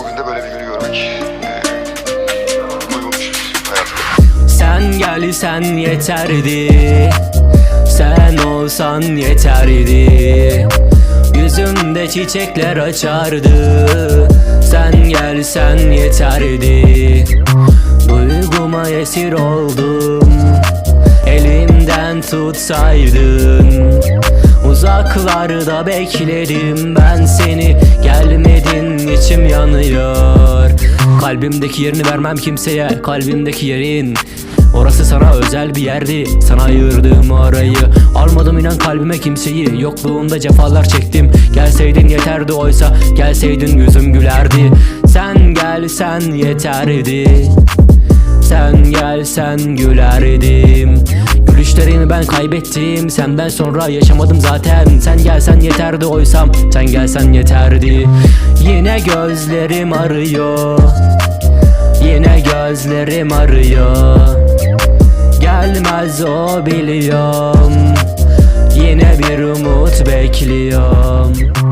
Bugün de böyle bir günü görmek e. Sen gelsen yeterdi Sen olsan yeterdi. Yüzümde çiçekler açardı Sen gelsen yeterdi. Duyguma esir oldum Elimden tutsaydın Uzaklarda bekledim ben seni. Gelmedin içim yanıyor. Kalbimdeki yerini vermem kimseye Kalbimdeki yerin. Orası sana özel bir yerdi Sana ayırdığım arayı Almadım inan kalbime kimseyi Yokluğunda cefalar çektim. Gelseydin yeterdi oysa Gelseydin yüzüm gülerdi. Sen gelsen yeterdi. Sen gelsen gülerdim ben kaybettim. Senden sonra yaşamadım zaten. Sen gelsen yeterdi oysam. Sen gelsen yeterdi. Yine gözlerim arıyor. Yine gözlerim arıyor. Gelmez o biliyorum. Yine bir umut bekliyorum